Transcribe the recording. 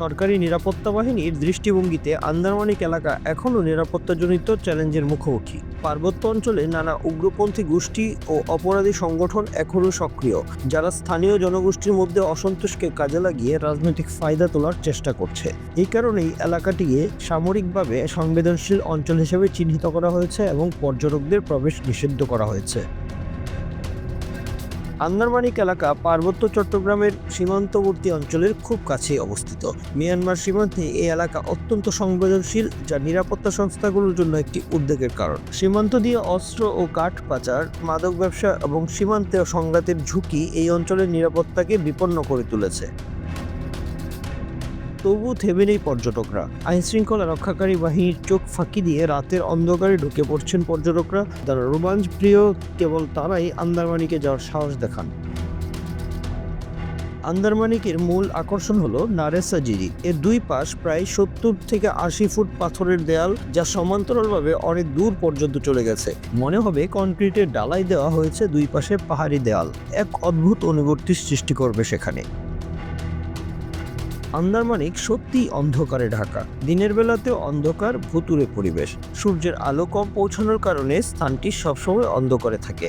সরকারি নিরাপত্তা বাহিনীর দৃষ্টিভঙ্গিতে আন্দারমানিক এলাকা এখনও নিরাপত্তাজনিত চ্যালেঞ্জের মুখোমুখি। পার্বত্য অঞ্চলে নানা উগ্রপন্থী গোষ্ঠী ও অপরাধী সংগঠন এখনও সক্রিয়, যারা স্থানীয় জনগোষ্ঠীর মধ্যে অসন্তোষকে কাজে লাগিয়ে রাজনৈতিক ফায়দা তোলার চেষ্টা করছে। এই কারণেই এলাকাটিকে সামরিকভাবে সংবেদনশীল অঞ্চল হিসেবে চিহ্নিত করা হয়েছে এবং পর্যটকদের প্রবেশ নিষিদ্ধ করা হয়েছে। আন্দারমানিক এলাকা পার্বত্য চট্টগ্রামের সীমান্তবর্তী অঞ্চলের খুব কাছেই অবস্থিত। মিয়ানমার সীমান্তে এই এলাকা অত্যন্ত সংবেদনশীল, যা নিরাপত্তা সংস্থাগুলোর জন্য একটি উদ্বেগের কারণ। সীমান্ত দিয়ে অস্ত্র ও কাঠ পাচার, মাদক ব্যবসা এবং সীমান্তে সংঘাতের ঝুঁকি এই অঞ্চলের নিরাপত্তাকে বিপন্ন করে তুলেছে। তবু থেমে নেই পর্যটকরা। আইন শৃঙ্খলা রক্ষাকারী বাহিনীর চোখ ফাঁকি দিয়ে রাতের অন্ধকারে ঢুকে পড়ছেন পর্যটকরা। যারা রোমাঞ্চ প্রিয়, কেবল তারাই আন্দারমানিকে যাওয়ার সাহস দেখান। আন্দারমানিকের মূল আকর্ষণ হলো নারেসা জিরি। এর দুই পাশ প্রায় সত্তর থেকে আশি ফুট পাথরের দেয়াল, যা সমান্তরালভাবে অনেক দূর পর্যন্ত চলে গেছে। মনে হবে কনক্রিটের ডালাই দেওয়া হয়েছে দুই পাশে পাহাড়ি দেয়াল। এক অদ্ভুত অনুভূতির সৃষ্টি করবে সেখানে। আন্দারমানিক সত্যিই অন্ধকারে ঢাকা। দিনের বেলাতেও অন্ধকার ভুতুরে পরিবেশ। সূর্যের আলো কম পৌঁছানোর কারণে স্থানটি সবসময় অন্ধকারে থাকে।